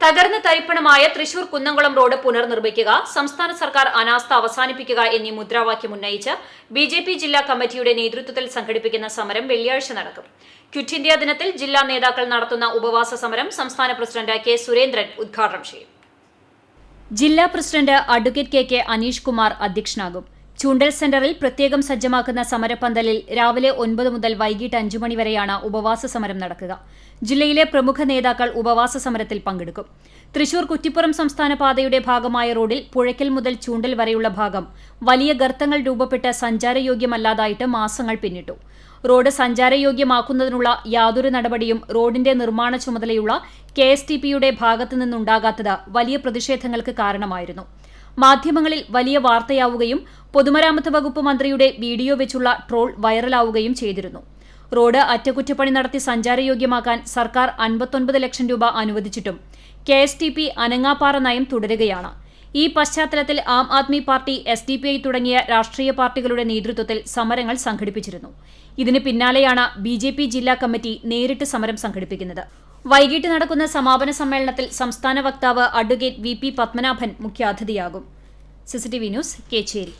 തകർന്ന് തരിപ്പണമായ തൃശൂർ കുന്നംകുളം റോഡ് പുനർനിർമ്മിക്കുക സംസ്ഥാന സർക്കാർ അനാസ്ഥ അവസാനിപ്പിക്കുക എന്നീ മുദ്രാവാക്യം ഉന്നയിച്ച് ബി ജെ പി ജില്ലാ കമ്മിറ്റിയുടെ നേതൃത്വത്തിൽ സംഘടിപ്പിക്കുന്ന സമരം വെള്ളിയാഴ്ച നടക്കും. ക്വിറ്റ് ഇന്ത്യ ദിനത്തിൽ ജില്ലാ നേതാക്കൾ നടത്തുന്ന ഉപവാസ സമരം സംസ്ഥാന പ്രസിഡന്റ് കെ സുരേന്ദ്രൻ ഉദ്ഘാടനം ചെയ്യും. ജില്ലാ president advocate K K Aneesh Kumar അധ്യക്ഷനാകും. Choondal സെന്ററിൽ പ്രത്യേകം സജ്ജമാക്കുന്ന സമരപ്പന്തലിൽ രാവിലെ ഒൻപത് മുതൽ വൈകിട്ട് അഞ്ചു മണി വരെയാണ് ഉപവാസ സമരം നടക്കുക. ജില്ലയിലെ പ്രമുഖ നേതാക്കൾ ഉപവാസ സമരത്തിൽ പങ്കെടുക്കും. തൃശൂർ കുറ്റിപ്പുറം സംസ്ഥാന പാതയുടെ ഭാഗമായ റോഡിൽ പുഴയ്ക്കൽ മുതൽ ചൂണ്ടൽ വരെയുള്ള ഭാഗം വലിയ ഗർത്തങ്ങൾ രൂപപ്പെട്ട് സഞ്ചാരയോഗ്യമല്ലാതായിട്ട് മാസങ്ങൾ പിന്നിട്ടു. റോഡ് സഞ്ചാരയോഗ്യമാക്കുന്നതിനുള്ള യാതൊരു നടപടിയും റോഡിന്റെ നിർമ്മാണ ചുമതലയുള്ള കെ എസ് ടി പിയുടെ ഭാഗത്തുനിന്നുണ്ടാകാത്തത് വലിയ പ്രതിഷേധങ്ങൾക്ക് കാരണമായിരുന്നു. മാധ്യമങ്ങളിൽ വലിയ വാർത്തയാവുകയും പൊതുമരാമത്ത് വകുപ്പ് മന്ത്രിയുടെ വീഡിയോ വെച്ചുള്ള ട്രോൾ വൈറലാവുകയും ചെയ്തിരുന്നു. റോഡ് അറ്റകുറ്റപ്പണി നടത്തി സഞ്ചാരയോഗ്യമാക്കാൻ സർക്കാർ അൻപത്തൊൻപത് ലക്ഷം രൂപ അനുവദിച്ചിട്ടും കെ എസ് ടി പി അനങ്ങാപ്പാറ നയം തുടരുകയാണ്. ഈ പശ്ചാത്തലത്തിൽ Aam Aadmi party S D P I തുടങ്ങിയ രാഷ്ട്രീയ പാർട്ടികളുടെ നേതൃത്വത്തിൽ സമരങ്ങൾ സംഘടിപ്പിച്ചിരുന്നു. ഇതിന് പിന്നാലെയാണ് ബി ജെ പി ജില്ലാ കമ്മിറ്റി നേരിട്ട് സമരം സംഘടിപ്പിക്കുന്നത്. വൈകിട്ട് നടക്കുന്ന സമാപന സമ്മേളനത്തിൽ സംസ്ഥാന വക്താവ് അഡ്വക്കേറ്റ് വി പി പത്മനാഭൻ മുഖ്യാതിഥിയാകും. CCTV news Kechery.